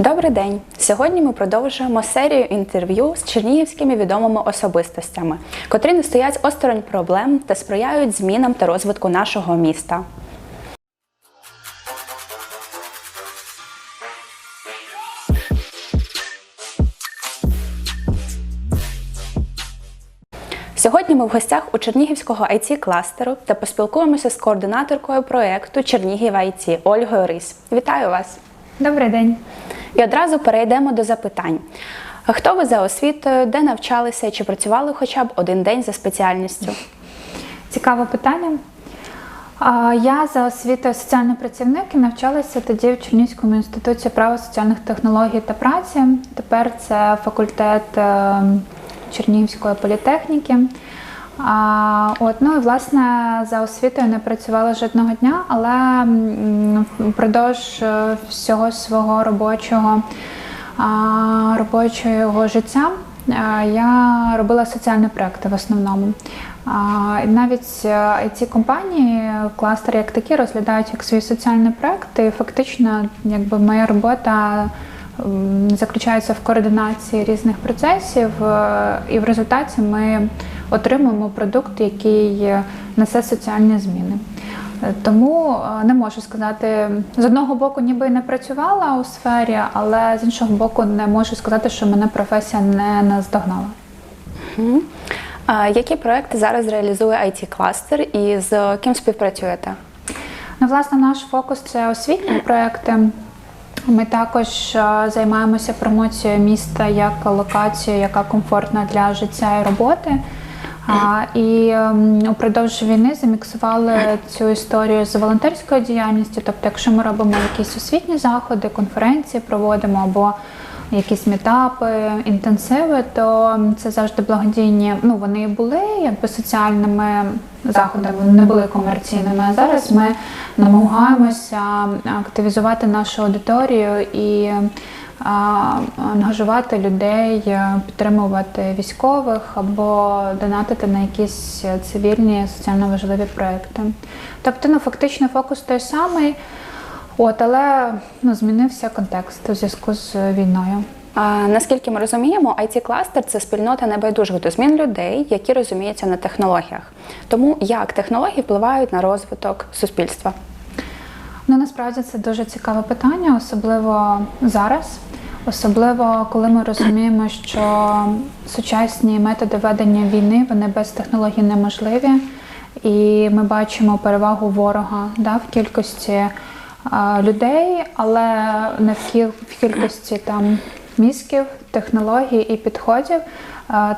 Добрий день! Сьогодні ми продовжуємо серію інтерв'ю з чернігівськими відомими особистостями, котрі не стоять осторонь проблем та сприяють змінам та розвитку нашого міста. Сьогодні ми в гостях у Чернігівського it кластеру та поспілкуємося з координаторкою проєкту Чернігів IT Ольгою Рись. Вітаю вас! Добрий день. І одразу перейдемо до запитань. Хто ви за освітою, де навчалися чи працювали хоча б один день за спеціальністю? Цікаве питання. Я за освітою соціальний працівник і навчалася тоді в Чернігівському інституті права соціальних технологій та праці. Тепер це факультет е, Чернігівської політехніки. А, от, ну і власне за освітою не працювала жодного дня, але впродовж е, всього свого робочого, робочого життя а, я робила соціальні проекти в основному. Навіть ці компанії, кластери як такі, розглядають як свої соціальні проекти. І фактично, якби моя робота заключається в координації різних процесів, е, і в результаті ми отримуємо продукт, який е, несе соціальні зміни. Е, Тому е, не можу сказати, з одного боку, ніби і не працювала у сфері, але з іншого боку, не можу сказати, що мене професія не наздогнала. А які проекти зараз реалізує it кластер і з ким співпрацюєте? Ну, власне, наш фокус це освітні проекти. Ми також займаємося промоцією міста як локацією, яка комфортна для життя і роботи. А, і ем, упродовж війни заміксували цю історію з волонтерською діяльністю. Тобто, якщо ми робимо якісь освітні заходи, конференції проводимо або якісь метапи, інтенсиви, то це завжди благодійні. Ну вони були якби соціальними заходами, вони не були комерційними. А зараз ми намагаємося активізувати нашу аудиторію і ангажувати людей, е, підтримувати військових або донатити на якісь цивільні соціально важливі проекти. Тобто, ну фактично фокус той самий. От, але ну, змінився контекст у зв'язку з війною. А, наскільки ми розуміємо, it кластер це спільнота небайдужих до змін людей, які розуміються на технологіях. Тому як технології впливають на розвиток суспільства? Ну насправді це дуже цікаве питання, особливо зараз. Особливо коли ми розуміємо, що сучасні методи ведення війни вони без технологій неможливі, і ми бачимо перевагу ворога да, в кількості а, людей, але не в, кіл, в кількості там мізків, технологій і підходів.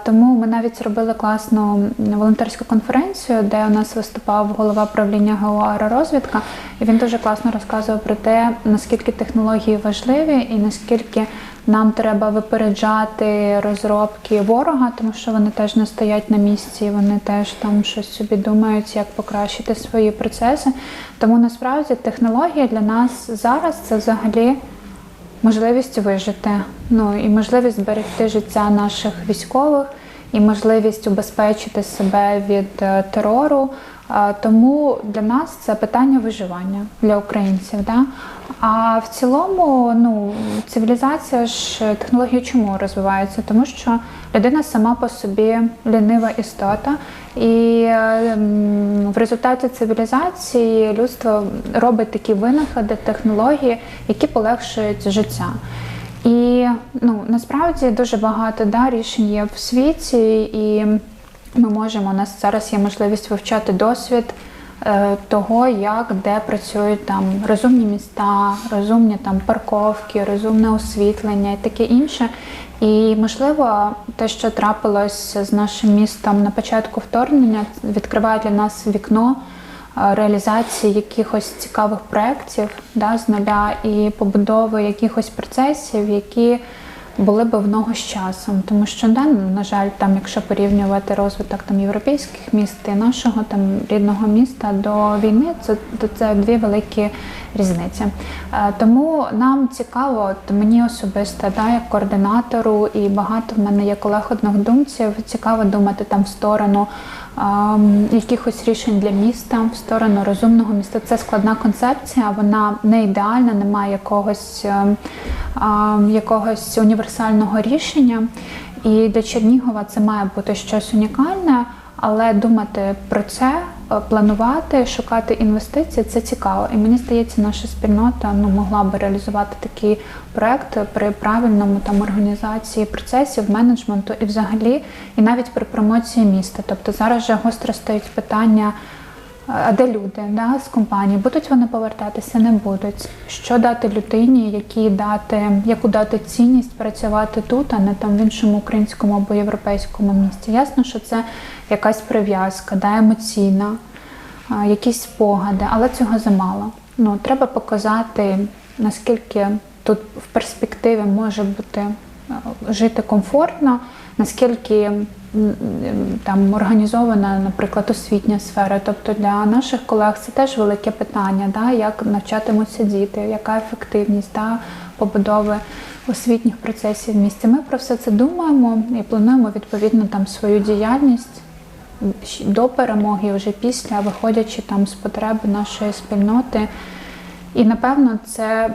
Тому ми навіть зробили класну волонтерську конференцію, де у нас виступав голова правління ГО «Аеророзвідка», і він дуже класно розказував про те, наскільки технології важливі і наскільки нам треба випереджати розробки ворога, тому що вони теж не стоять на місці, вони теж там щось собі думають, як покращити свої процеси. Тому насправді технології для нас зараз це взагалі можливість вижити. Ну і можливість зберегти життя наших військових, і можливість убезпечити себе від е, терору. Тому для нас це питання виживання для українців. Да? А в цілому, ну цивілізація ж технології чому розвивається? Тому що людина сама по собі лінива істота, і е, в результаті цивілізації людство робить такі винаходи, технології, які полегшують життя. І ну насправді дуже багато да, рішень є в світі, і ми можемо у нас зараз є можливість вивчати досвід того, як де працюють там розумні міста, розумні там парковки, розумне освітлення і таке інше. І можливо, те, що трапилось з нашим містом на початку вторгнення, відкриває для нас вікно е, реалізації якихось цікавих проєктів да, з нуля і побудови якихось процесів, які були б в ногу з часом, тому що да, на жаль, там, якщо порівнювати розвиток там європейських міст і нашого там рідного міста до війни, це то це дві великі різниці. Е, Тому нам цікаво, от мені особисто, да, як координатору, і багато в мене є колег однодумців, цікаво думати там в сторону якихось рішень для міста, в сторону розумного міста. Це складна концепція, вона не ідеальна, немає якогось, ем, якогось універсального рішення. І для Чернігова це має бути щось унікальне, але думати про це, планувати, шукати інвестиції це цікаво. І мені здається, наша спільнота ну, могла би реалізувати такий проект при правильному там організації процесів, менеджменту і взагалі, і навіть при промоції міста. Тобто зараз вже гостро стоїть питання. А де люди да, з компанії? Будуть вони повертатися, не будуть. Що дати людині, які дати, яку дати цінність працювати тут, а не там в іншому українському або європейському місті? Ясно, що це якась прив'язка, да, емоційна, якісь спогади, але цього замало. Ну, треба показати, наскільки тут в перспективі може бути жити комфортно, наскільки там організована, наприклад, освітня сфера. Тобто для наших колег це теж велике питання, да, як навчатимуться діти, яка ефективність да, побудови освітніх процесів в місті. Ми про все це думаємо і плануємо відповідно там свою діяльність до перемоги, вже після, виходячи там з потреби нашої спільноти. І напевно це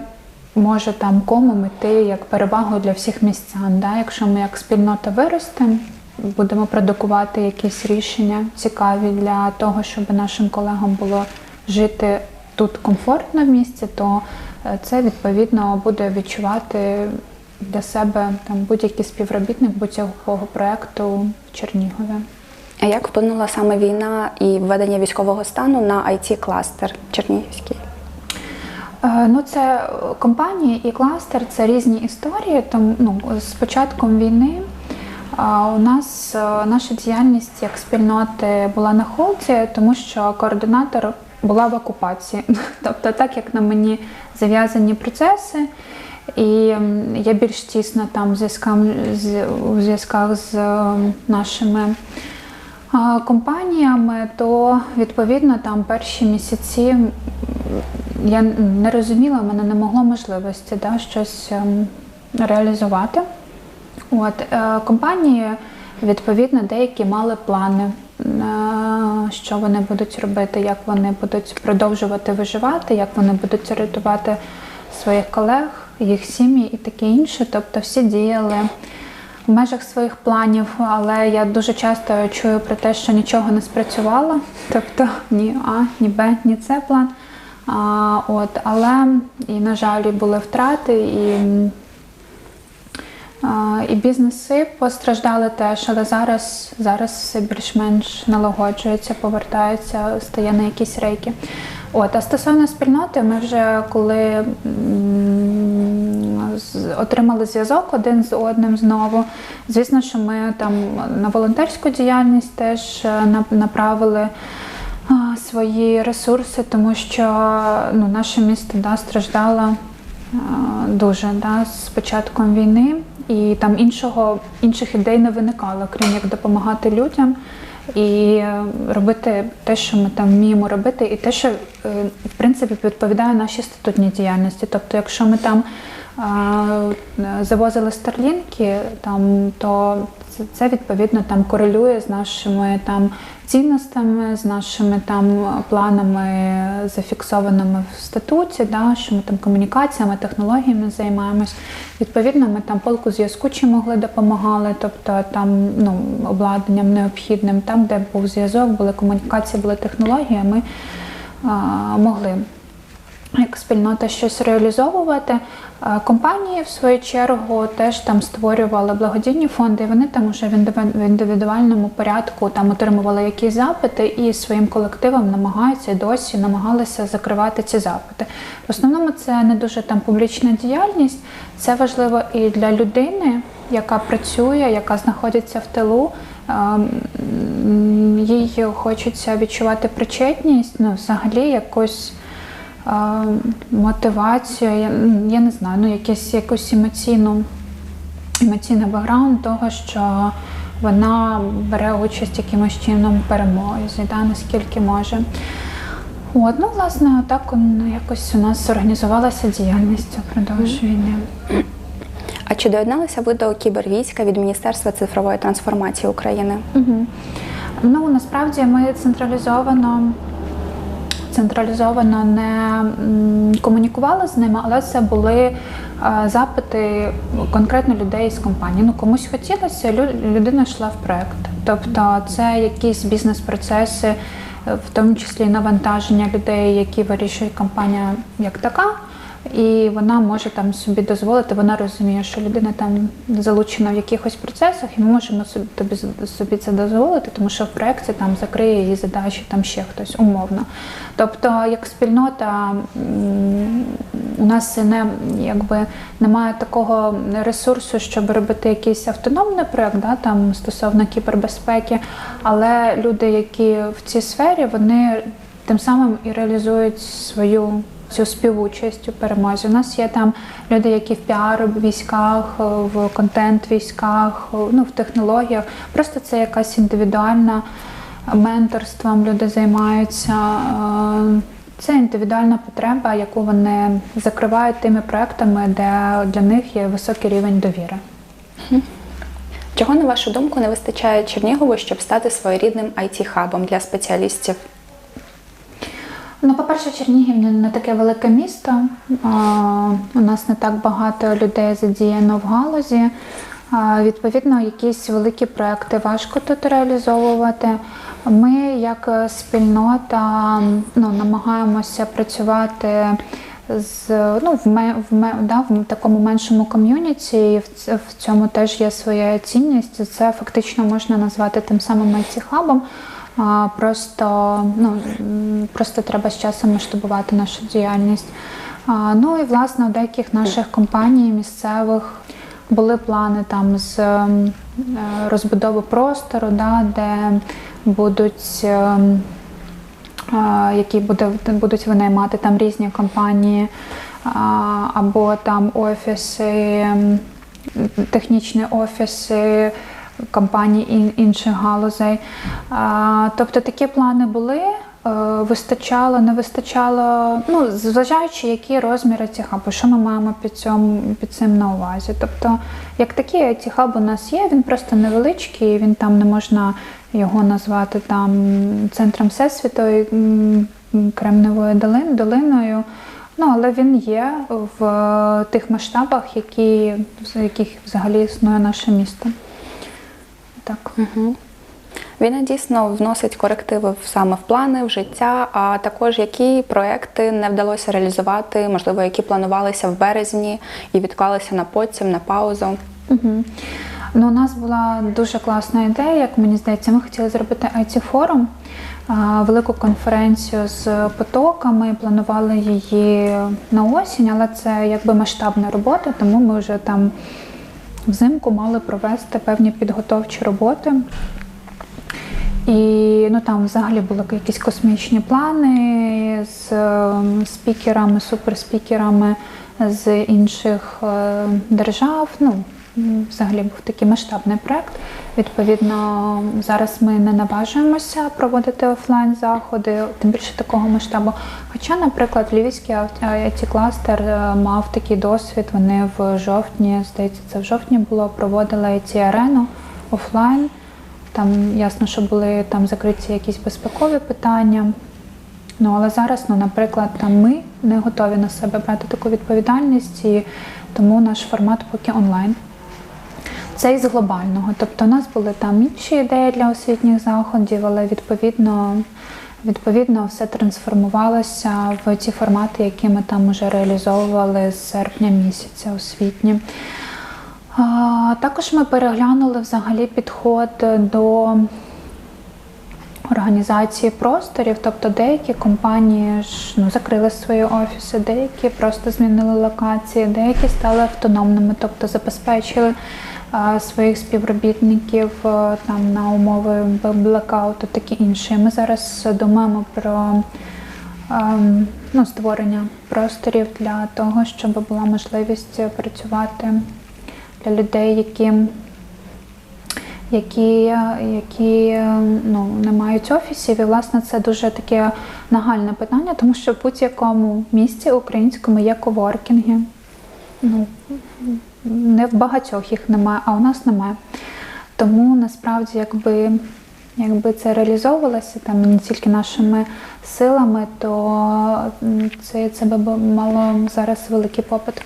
може там кому йти як перевагу для всіх містян. Да? Якщо ми як спільнота виростемо, будемо продукувати якісь рішення цікаві для того, щоб нашим колегам було жити тут комфортно в місті, то е, це відповідно буде відчувати для себе там будь-який співробітник будь-якого проекту в Чернігові. А як вплинула саме війна і введення військового стану на it кластер Чернігівський? Е, Ну, це компанії і кластер це різні історії. Тому ну, з початком війни у нас е, наша діяльність як спільноти була на холді, тому що координатор була в окупації. Тобто, так як на мені зав'язані процеси, і я більш тісно там у зв'язках з е, нашими компаніями, то відповідно там перші місяці я не розуміла, мене не могло можливості да, щось ем, реалізувати. От, е, компанії, відповідно, деякі мали плани, е, що вони будуть робити, як вони будуть продовжувати виживати, як вони будуть рятувати своїх колег, їх сім'ї і таке інше. Тобто всі діяли в межах своїх планів, але я дуже часто чую про те, що нічого не спрацювало. Тобто ні А, ні Б, ні С план. А, от, але і, на жаль, були втрати, і, і бізнеси постраждали теж, але зараз, зараз все більш-менш налагоджується, повертається, стає на якісь рейки. От, а стосовно спільноти, ми вже коли отримали зв'язок один з одним знову. Звісно, що ми там на волонтерську діяльність теж е, на- направили свої ресурси, тому що ну, наше місто да, страждало дуже да, з початком війни, і там іншого, інших ідей не виникало, крім як допомагати людям і е, робити те, що ми там вміємо робити, і те, що е, в принципі відповідає нашій статутній діяльності. Тобто, якщо ми там а, завозили старлінки, там то це відповідно там корелює з нашими там цінностями, з нашими там планами, зафіксованими в статуті, да, що ми там комунікаціями, технологіями займаємось. Відповідно, ми там полку зв'язку чи могли допомагали, тобто там ну, обладнанням необхідним, там, де був зв'язок, були комунікації, були технології, ми а, могли як спільнота щось реалізовувати. Компанії, в свою чергу, теж там створювали благодійні фонди, і вони там уже в індивідуальному порядку там отримували якісь запити і своїм колективом намагаються досі намагалися закривати ці запити. В основному це не дуже там публічна діяльність, це важливо і для людини, яка працює, яка знаходиться в тилу. Їй хочеться відчувати причетність, ну, взагалі якось мотивацію, я, я не знаю, ну якесь, якусь емоційну емоційний бекграунд того, що вона бере участь якимось чином в перемозі, да, наскільки може. От, ну, власне, так он якось у нас організувалася діяльність впродовж війни. А чи доєдналися ви до кібервійська від Міністерства цифрової трансформації України? Угу. Ну насправді ми централізовано. Централізовано не комунікувала з ними, але це були е, запити конкретно людей з компанії. Ну комусь хотілося, лю- людина йшла в проект. Тобто це якісь бізнес-процеси, в тому числі навантаження людей, які вирішує компанія як така. І вона може там собі дозволити, вона розуміє, що людина там залучена в якихось процесах, і ми можемо собі тобі собі це дозволити, тому що в проєкті там закриє її задачі там ще хтось умовно. Тобто, як спільнота, у нас не якби немає такого ресурсу, щоб робити якийсь автономний проєкт, да, там стосовно кібербезпеки, але люди, які в цій сфері, вони тим самим і реалізують свою цю співучасть у перемозі. У нас є там люди, які в піар військах, в контент військах, ну в технологіях. Просто це якась індивідуальна менторством люди займаються. Е, Це індивідуальна потреба, яку вони закривають тими проектами, де для них є високий рівень довіри. Чого, на вашу думку, не вистачає Чернігову, щоб стати своєрідним IT-хабом для спеціалістів? Ну, по-перше, Чернігів не, таке велике місто. У нас не так багато людей задіяно в галузі. Відповідно, якісь великі проекти важко тут реалізовувати. Ми, як спільнота, ну, намагаємося працювати з ну, в, ме, в, ме, да, в такому меншому ком'юніті, і в цьому теж є своя цінність. Це фактично можна назвати тим самим IT-хабом. А, Просто, ну, просто треба з часом масштабувати нашу діяльність. А, Ну і власне у деяких наших компаній місцевих були плани там з ем, е, розбудови простору, да, де будуть. ем, які буде, будуть винаймати там різні компанії, або там офіси, технічні офіси компаній інших галузей. Тобто такі плани були. е, Вистачало, не вистачало, ну, зважаючи, які розміри ці хаби, що ми маємо під, цьому, під цим на увазі. Тобто, як такий ці хаб у нас є, він просто невеличкий, він там не можна його назвати там центром м, Кремневою долин- долиною. Ну, але він є в тих масштабах, які, в яких взагалі існує наше місто. Так. Угу. Війна дійсно вносить корективи саме в плани, в життя, а також які проекти не вдалося реалізувати, можливо, які планувалися в березні і відклалися на потім, на паузу. Угу. Ну, у нас була дуже класна ідея, як мені здається, ми хотіли зробити it форум велику конференцію з потоками, планували її на осінь, але це якби масштабна робота, тому ми вже там взимку мали провести певні підготовчі роботи. І ну там взагалі були якісь космічні плани з е, спікерами, суперспікерами з інших е, держав. Ну, взагалі був такий масштабний проект. Відповідно, зараз ми не наважуємося проводити офлайн заходи, тим більше такого масштабу. Хоча, наприклад, Львівський it кластер мав такий досвід. Вони в жовтні, здається, це в жовтні було, проводили it арену офлайн. Там ясно, що були там закриті якісь безпекові питання. Ну але зараз, ну, наприклад, там ми не готові на себе брати таку відповідальність, і тому наш формат поки онлайн. Це із глобального. Тобто у нас були там інші ідеї для освітніх заходів, але відповідно, відповідно все трансформувалося в ті формати, які ми там вже реалізовували з серпня місяця освітні. Також ми переглянули взагалі підход до організації просторів, тобто деякі компанії ж ну, закрили свої офіси, деякі просто змінили локації, деякі стали автономними, тобто забезпечили своїх співробітників там на умови блекауту, такі інші. Ми зараз думаємо про ем, ну, створення просторів для того, щоб була можливість працювати для людей, які які, які ну, не мають офісів. І власне це дуже таке нагальне питання, тому що в будь-якому місті українському є коворкінги. Ну, не в багатьох їх немає, а у нас немає. Тому насправді, якби, якби це реалізовувалося там не тільки нашими силами, то це, це би мало зараз великий попит.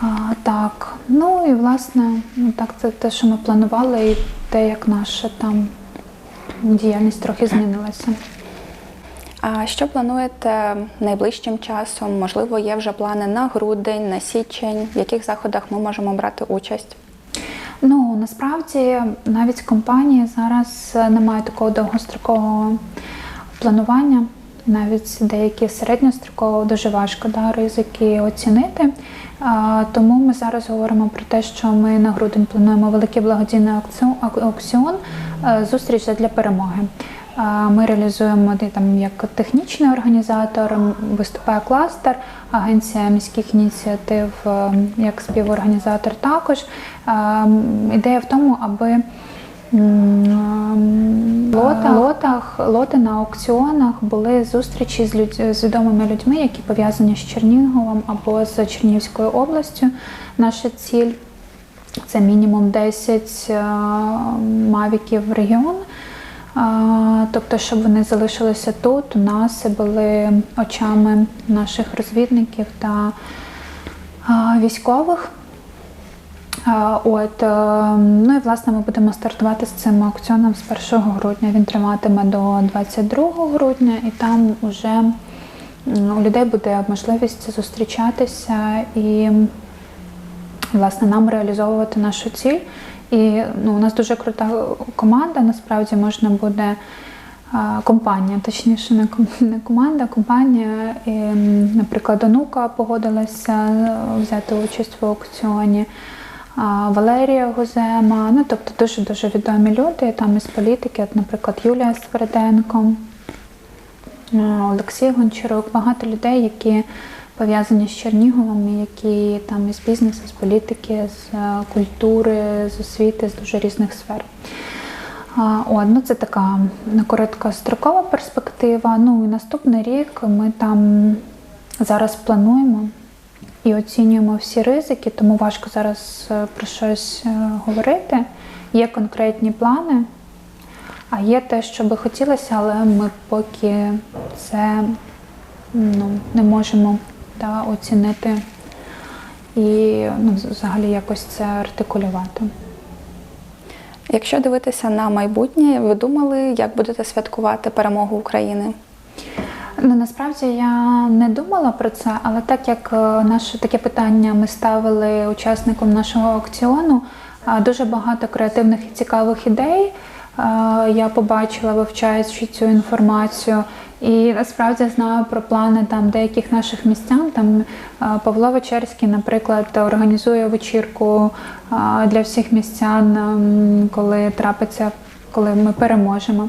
А, так, ну і власне, ну так, це те, що ми планували, і те, як наша там діяльність трохи змінилася. А що плануєте найближчим часом? Можливо, є вже плани на грудень, на січень, в яких заходах ми можемо брати участь? Ну насправді навіть компанії зараз е, не мають такого довгострокового планування. Навіть деякі середньостроково дуже важко да, ризики оцінити. А, тому ми зараз говоримо про те, що ми на грудень плануємо великий благодійний аукціон, аукціон е, зустріч для перемоги. Ми реалізуємо там як технічний організатор, виступає кластер, агенція міських ініціатив е, як співорганізатор також. Ідея в тому, аби лотах, лотах, лоти на аукціонах були зустрічі з, людь, з відомими людьми, які пов'язані з Черніговом або з Чернігівською областю. Наша ціль це мінімум 10 е, мавіків в регіон. Тобто, щоб вони залишилися тут, у нас і були очами наших розвідників та військових. От, е, ну і власне ми будемо стартувати з цим аукціоном з 1 грудня. Він триватиме до 22 грудня, і там вже у людей буде можливість зустрічатися і власне нам реалізовувати нашу ціль. І ну, у нас дуже крута команда. Насправді можна буде компанія, точніше, не команда, компанія. І, наприклад, онука погодилася взяти участь в аукціоні. Валерія Гузема, ну тобто дуже дуже відомі люди там із політики, от, наприклад, Юлія Сверденко, Олексій Гончарук, багато людей, які пов'язані з Черніговом, які там із бізнесу, з політики, з е, культури, з освіти, з дуже різних сфер. От, ну це така короткострокова перспектива. Ну і наступний рік ми там зараз плануємо і оцінюємо всі ризики, тому важко зараз е, про щось е, говорити. Є конкретні плани, а є те, що би хотілося, але ми поки це ну, не можемо да, оцінити і ну, взагалі якось це артикулювати. Якщо дивитися на майбутнє, ви думали, як будете святкувати перемогу України? Ну насправді я не думала про це, але так як е, наше таке питання ми ставили учасникам нашого аукціону, дуже багато креативних і цікавих ідей. е, Я побачила, вивчаючи цю інформацію, і насправді знаю про плани там деяких наших містян. Там е, Павло Вечерський, наприклад, організує вечірку е, для всіх містян, ем, коли трапиться коли ми переможемо.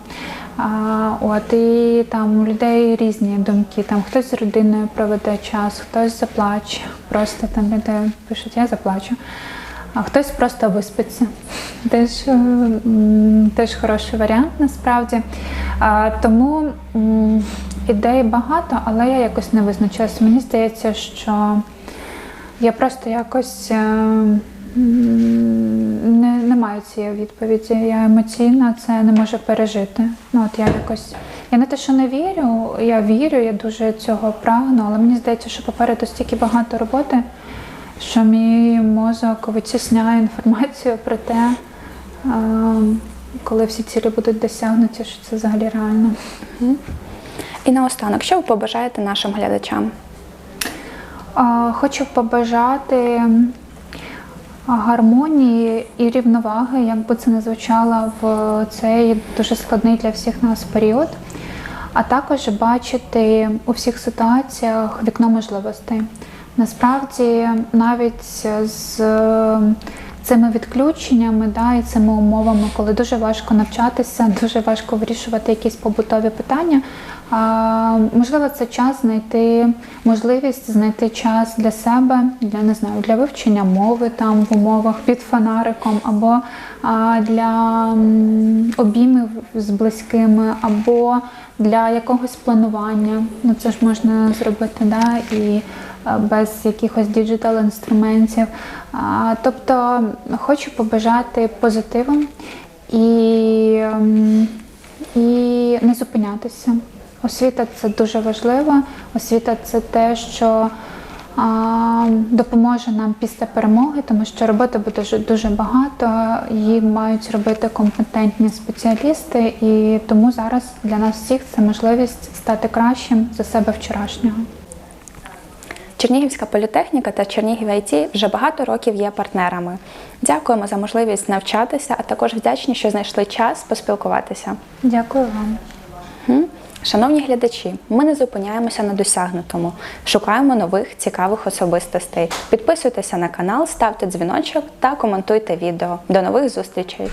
А, от і там у людей різні думки. Там хтось з родиною проведе час, хтось заплаче. Просто там люди пишуть, я заплачу. А хтось просто виспиться. Теж, е, теж хороший варіант насправді. Тому ідей багато, але я якось не визначилася. Мені здається, що я просто якось е, не, не маю цієї відповіді. Я емоційно це не можу пережити. Ну от я якось. Я не те, що не вірю, я вірю, я дуже цього прагну, але мені здається, що попереду стільки багато роботи, що мій мозок витісняє інформацію про те, коли всі цілі будуть досягнуті, що це взагалі реально. І наостанок, що ви побажаєте нашим глядачам? Хочу побажати гармонії і рівноваги, як би це не звучало в цей дуже складний для всіх нас період, а також бачити у всіх ситуаціях вікно можливостей. Насправді, навіть з цими відключеннями да, і цими умовами, коли дуже важко навчатися, дуже важко вирішувати якісь побутові питання. Можливо, це час знайти можливість знайти час для себе, для не знаю, для вивчення мови там в умовах під фонариком, або для обіймів з близькими, або для якогось планування. Ну це ж можна зробити, да, і без якихось діджитал інструментів. Тобто хочу побажати позитиву і, і не зупинятися. Освіта це дуже важливо. Освіта це те, що а, допоможе нам після перемоги, тому що роботи буде дуже, дуже багато. Її мають робити компетентні спеціалісти, і тому зараз для нас всіх це можливість стати кращим за себе вчорашнього. Чернігівська політехніка та Чернігів IT вже багато років є партнерами. Дякуємо за можливість навчатися, а також вдячні, що знайшли час поспілкуватися. Дякую вам. Шановні глядачі, ми не зупиняємося на досягнутому, шукаємо нових цікавих особистостей. Підписуйтеся на канал, ставте дзвіночок та коментуйте відео. До нових зустрічей!